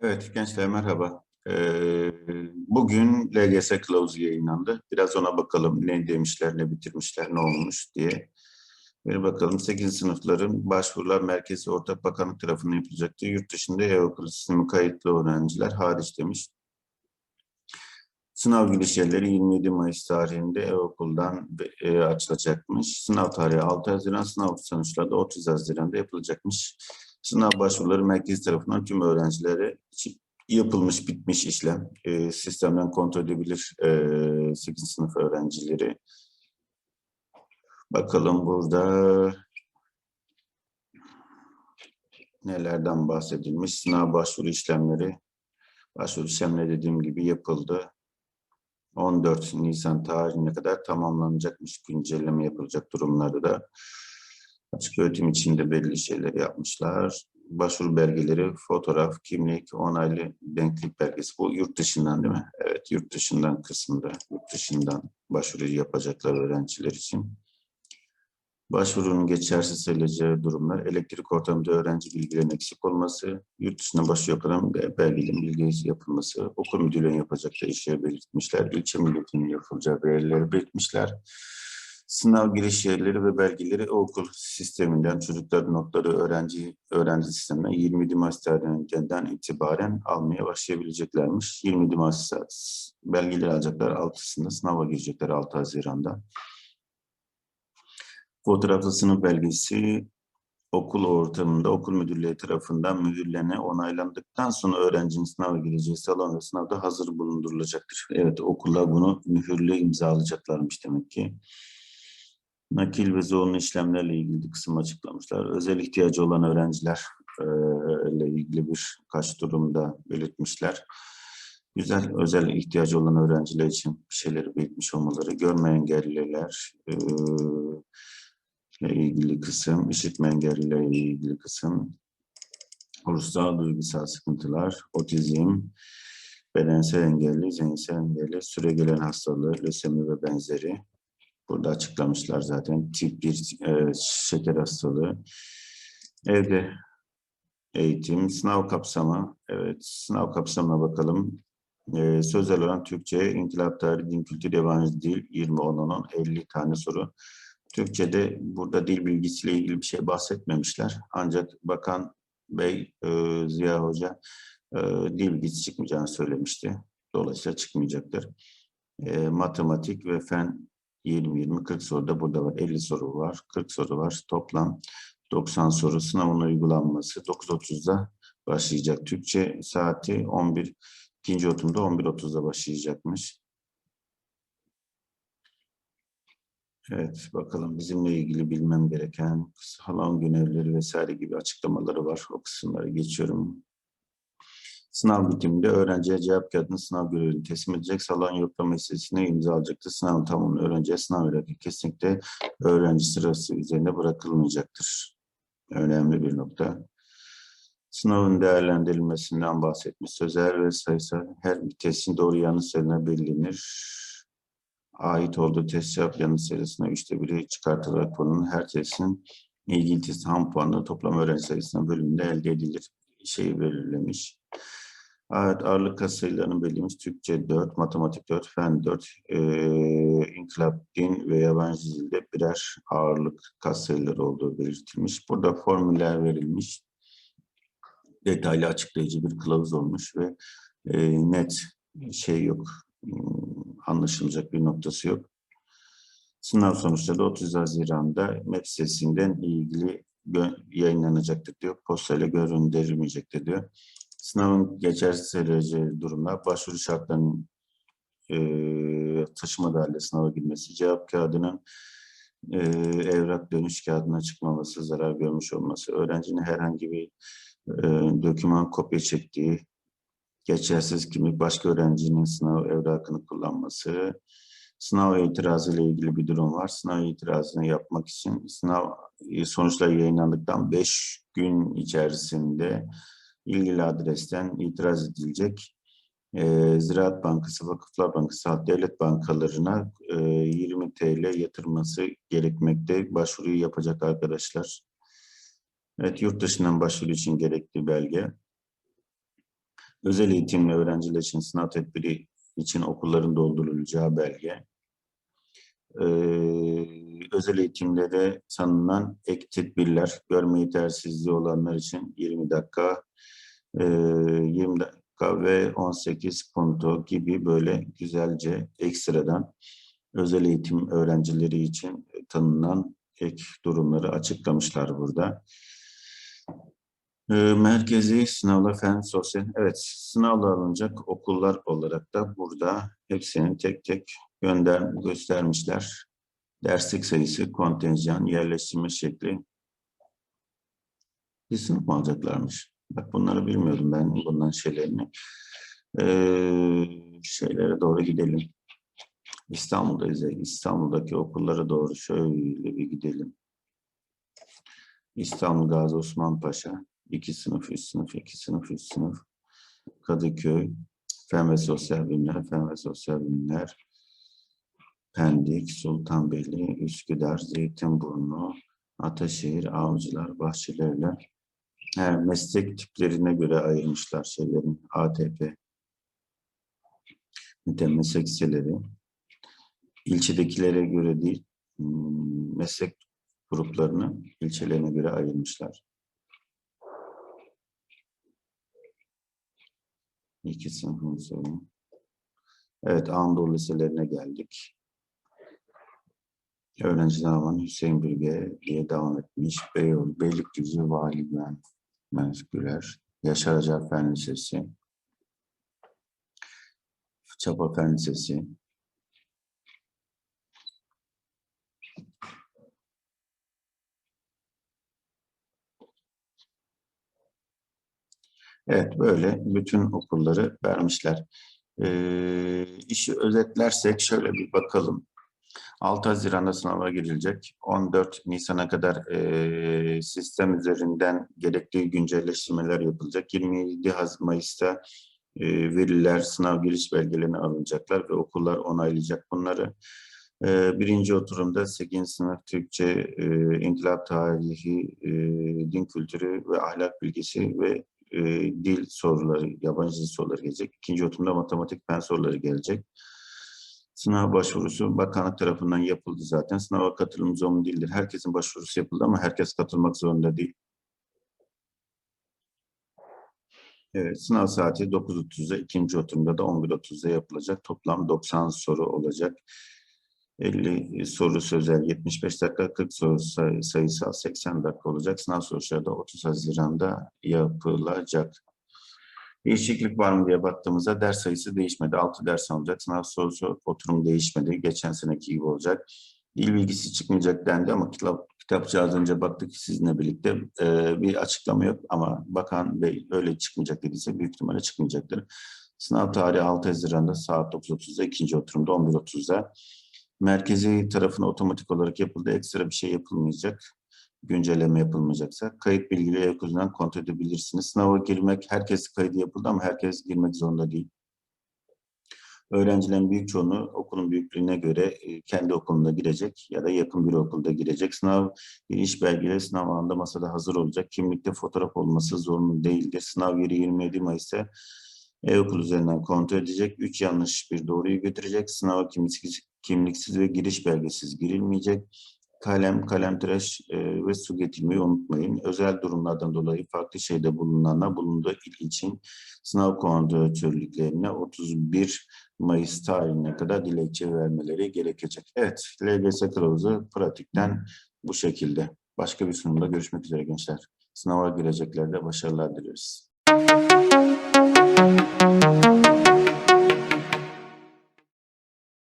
Evet gençler merhaba. Ee, bugün LGS kılavuzu yayınlandı. Biraz ona bakalım ne demişler, ne bitirmişler, ne olmuş diye. Bir bakalım 8. sınıfların başvurular merkezi ortak bakanlık tarafından yapılacaktı. Yurt dışında e-okul sistemi kayıtlı öğrenciler hariç demiş. Sınav giriş yerleri 27 Mayıs tarihinde e-okuldan e, açılacakmış. Sınav tarihi 6 Haziran, sınav sonuçları da 30 Haziran'da yapılacakmış. Sınav başvuruları merkez tarafından tüm öğrencilere yapılmış, bitmiş işlem. E, sistemden kontrol edebilir e, 8. sınıf öğrencileri. Bakalım burada nelerden bahsedilmiş. Sınav başvuru işlemleri, başvuru işlemleri dediğim gibi yapıldı. 14 Nisan tarihine kadar tamamlanacakmış güncelleme yapılacak durumlarda da. Açık öğretim içinde belli şeyler yapmışlar. Başvuru belgeleri, fotoğraf, kimlik, onaylı denklik belgesi. Bu yurt dışından değil mi? Evet, yurt dışından kısmında. Yurt dışından başvuru yapacaklar öğrenciler için. Başvurunun geçersiz sayılacağı durumlar, elektrik ortamında öğrenci bilgilerinin eksik olması, yurt dışına başvuru yapılan belgelerin bilgisi yapılması, okul müdürlüğünün yapacağı işleri belirtmişler, ilçe milletinin yapılacağı belirleri belirtmişler. Sınav giriş yerleri ve belgeleri okul sisteminden, çocukların notları öğrenci öğrenci sisteminden 20 Mayıs tarihinden itibaren almaya başlayabileceklermiş. 20 Mayıs belgeleri alacaklar, 6'sında sınava girecekler 6 Haziran'da. Fotoğraflı sınıf belgesi okul ortamında okul müdürlüğü tarafından mühürlene onaylandıktan sonra öğrencinin sınava gireceği salon ve sınavda hazır bulundurulacaktır. Evet okullar bunu mühürlü imzalayacaklarmış demek ki. Nakil ve zorunlu işlemlerle ilgili kısım açıklamışlar. Özel ihtiyacı olan öğrenciler ile ilgili bir kaç durumda belirtmişler. Güzel, özel ihtiyacı olan öğrenciler için bir şeyleri belirtmiş olmaları, görme engelliler, e, ile ilgili kısım, işitme engelliyle ilgili kısım, ruhsal duygusal sıkıntılar, otizm, bedensel engelli, zihinsel engelli, süregelen hastalığı, lösemi ve benzeri. Burada açıklamışlar zaten. Tip 1 e, şeker hastalığı. Evde eğitim, sınav kapsamı. Evet, sınav kapsamına bakalım. Ee, sözel olan Türkçe, İnkılap Tarihi, Din Kültürü, Yabancı Dil, 20 onun 50 tane soru. Türkçe'de burada dil bilgisiyle ilgili bir şey bahsetmemişler. Ancak Bakan Bey, e, Ziya Hoca e, dil bilgisi çıkmayacağını söylemişti. Dolayısıyla çıkmayacaktır. E, matematik ve fen 20-20-40 soru da burada var. 50 soru var, 40 soru var. Toplam 90 soru. Sınavın uygulanması 9.30'da başlayacak. Türkçe saati 11, ikinci oturumda 11.30'da başlayacakmış. Evet, bakalım bizimle ilgili bilmem gereken salon günevleri vesaire gibi açıklamaları var. O kısımları geçiyorum. Sınav bitiminde öğrenciye cevap kağıdını sınav görevini teslim edecek. Salon yoklama listesine imza alacaktır. Sınav tamamını öğrenciye sınav verecek. Kesinlikle öğrenci sırası üzerinde bırakılmayacaktır. Önemli bir nokta. Sınavın değerlendirilmesinden bahsetmiş. Sözel ve sayısal her bir testin doğru yanlış belirlenir ait olduğu test yanıt sayısına üçte biri çıkartılarak puanın her testin ilgili test ham puanı toplam öğrenci sayısına bölümünde elde edilir. Şeyi belirlemiş. Evet, ağırlık kas sayılarını belirlemiş. Türkçe 4, matematik 4, fen 4, e, inkılap, din ve yabancı dilde birer ağırlık kas sayıları olduğu belirtilmiş. Burada formüller verilmiş. Detaylı açıklayıcı bir kılavuz olmuş ve e, net şey yok, anlaşılacak bir noktası yok. Sınav sonuçları da 30 Haziran'da MEP sitesinden ilgili yayınlanacaktır diyor. Postayla gönderilmeyecektir diyor. Sınavın geçersiz sayılacağı durumlar, başvuru şartlarının e, taşıma dahil sınava girmesi, cevap kağıdının e, evrak dönüş kağıdına çıkmaması, zarar görmüş olması, öğrencinin herhangi bir e, doküman kopya çektiği, geçersiz kimlik, başka öğrencinin sınav evrakını kullanması, sınav itirazı ile ilgili bir durum var. Sınav itirazını yapmak için sınav sonuçları yayınlandıktan 5 gün içerisinde ilgili adresten itiraz edilecek. e, Ziraat Bankası, Vakıflar Bankası, Devlet Bankalarına e, 20 TL yatırması gerekmekte. Başvuruyu yapacak arkadaşlar. Evet, yurt dışından başvuru için gerekli belge. Özel eğitimli öğrenciler için sınav tedbiri için okulların doldurulacağı belge. Ee, özel eğitimlere tanınan ek tedbirler, görme yetersizliği olanlar için 20 dakika, e, 20 dakika ve 18 punto gibi böyle güzelce ekstradan özel eğitim öğrencileri için tanınan ek durumları açıklamışlar burada. Ee, merkezi sınavlar fen sosyal evet sınavla alınacak okullar olarak da burada hepsini tek tek gönder göstermişler. Derslik sayısı, kontenjan, yerleştirme şekli. Bir sınıf mı alacaklarmış? Bak bunları bilmiyordum ben bundan şeylerini. Ee, şeylere doğru gidelim. İstanbul'dayız. İstanbul'daki okullara doğru şöyle bir gidelim. İstanbul Gazi Osman Paşa. İki sınıf, üç sınıf, iki sınıf, üç sınıf. Kadıköy, Fen ve Sosyal Bilimler, Fen ve Sosyal Bilimler. Pendik, Sultanbeyli, Üsküdar, Zeytinburnu, Ataşehir, Avcılar, Bahçelievler. Her meslek tiplerine göre ayırmışlar şeylerin ATP. Nitekim meslek liseleri. İlçedekilere göre değil, hmm, meslek gruplarını ilçelerine göre ayırmışlar. İki sınıfını söyleyeyim. Evet, Anadolu liselerine geldik. Öğrenci davanı Hüseyin Bilge diye devam etmiş. Beyoğlu, Beylikdüzü, Vali Güven, Güler, Yaşar Acar Fen Lisesi, Çapa Fen Lisesi, Evet, böyle bütün okulları vermişler. Ee, işi özetlersek şöyle bir bakalım. 6 Haziran'da sınava girilecek. 14 Nisan'a kadar e, sistem üzerinden gerekli güncelleştirmeler yapılacak. 27 Haz- Mayıs'ta e, veliler sınav giriş belgelerini alınacaklar ve okullar onaylayacak bunları. E, birinci oturumda 8. sınıf Türkçe, e, İnkılap Tarihi, e, Din Kültürü ve Ahlak Bilgisi ve e, dil soruları, yabancı dil soruları gelecek. İkinci oturumda matematik fen soruları gelecek. Sınav başvurusu bakanlık tarafından yapıldı zaten. Sınava katılım zorunlu değildir. Herkesin başvurusu yapıldı ama herkes katılmak zorunda değil. Evet, sınav saati 9.30'da, ikinci oturumda da 11.30'da yapılacak. Toplam 90 soru olacak. 50 soru sözel 75 dakika, 40 soru say- sayısal 80 dakika olacak. Sınav sonuçları da 30 Haziran'da yapılacak. Değişiklik var mı diye baktığımızda ders sayısı değişmedi. 6 ders alacak. Sınav sorusu oturum değişmedi. Geçen seneki gibi olacak. Dil bilgisi çıkmayacak dendi ama kitap, kitapçı az önce baktık sizinle birlikte e, bir açıklama yok ama bakan bey öyle çıkmayacak dediyse büyük ihtimalle çıkmayacaktır. Sınav tarihi 6 Haziran'da saat 9.30'da ikinci oturumda 11.30'da. Merkezi tarafına otomatik olarak yapıldı. Ekstra bir şey yapılmayacak. Güncelleme yapılmayacaksa kayıt bilgileri yakından kontrol edebilirsiniz. Sınava girmek, herkes kaydı yapıldı ama herkes girmek zorunda değil. Öğrencilerin büyük çoğunluğu okulun büyüklüğüne göre e, kendi okulunda girecek ya da yakın bir okulda girecek. Sınav giriş belgeleri sınav anında masada hazır olacak. Kimlikte fotoğraf olması zorunlu değildir. Sınav yeri 27 Mayıs'ta e-okul üzerinden kontrol edecek. 3 yanlış bir doğruyu götürecek. Sınava kimliksiz, kimliksiz ve giriş belgesiz girilmeyecek. Kalem, kalemtıraş e, ve su getirmeyi unutmayın. Özel durumlardan dolayı farklı şeyde bulunanlar bulunduğu il için sınav kontrolörlüklerine 31 Mayıs tarihine kadar dilekçe vermeleri gerekecek. Evet, LGS kılavuzu pratikten bu şekilde. Başka bir sunumda görüşmek üzere gençler. Sınava gireceklerde başarılar dileriz.